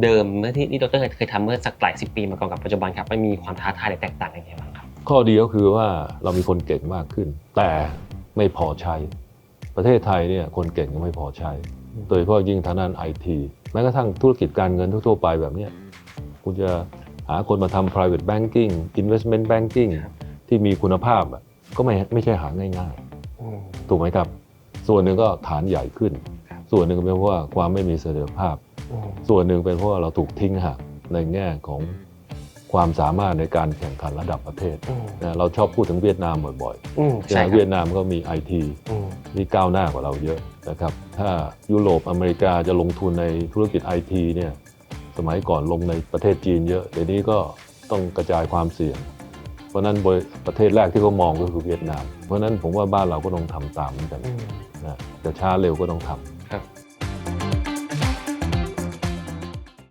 เดิมเมื่อที่ที่ดรเคยทำเมื่อสักหลายสิบปีมาก่อนกับปัจจุบันครับมันมีความท้าทายหรือแตกต่างยังไงบ้างครับ ข้อดีก็คือว่าเรามีคนเก่งมากขึ้น แต่ไม่พอใช้ ประเทศไทยเนี่ยคนเก่งยังไม่พอใช้ โดยเฉพาะยิ่งทางด้านไอทีแม้กระทั่งธุรกิจการเงินทั่วๆไปแบบเนี้ยคุณจะหาคนมาทำ private banking investment banking ครับที่มีคุณภาพอะก็ไม่ไม่ใช่หาง่ายๆถูกไหมครับ ส่วนหนึ่งก็ฐานใหญ่ขึ้นครับส่วนหนึ่งเป็นเพราะว่าความไม่มีเสถียรภาพ ส่วนหนึ่งเป็นเพราะว่าเราถูกทิ้งห่างในแง่ของความสามารถในการแข่งขันระดับประเทศนะเราชอบพูดถึงเวียดนามบ่อยอืมๆใช่นะครัเวียบดนามก็มีไอทีอืมที่ก้าวหน้ากว่าเราเยอะนะครับถ้ายุโรปอเมริกาจะลงทุนในธุรกิจไอทีเนี่ยสมัยก่อนลงในประเทศจีนเยอะเดี๋ยวนี้ก็ต้องกระจายความเสี่ยง เพราะฉะนั้นบริประเทศแรกที่เขามองก็คือเวียดนาม เพราะฉะนั้นผมว่าบ้านเราก็ต้องทำตามเหมือนกันอืมนะจะช้าเร็วก็ต้องทำ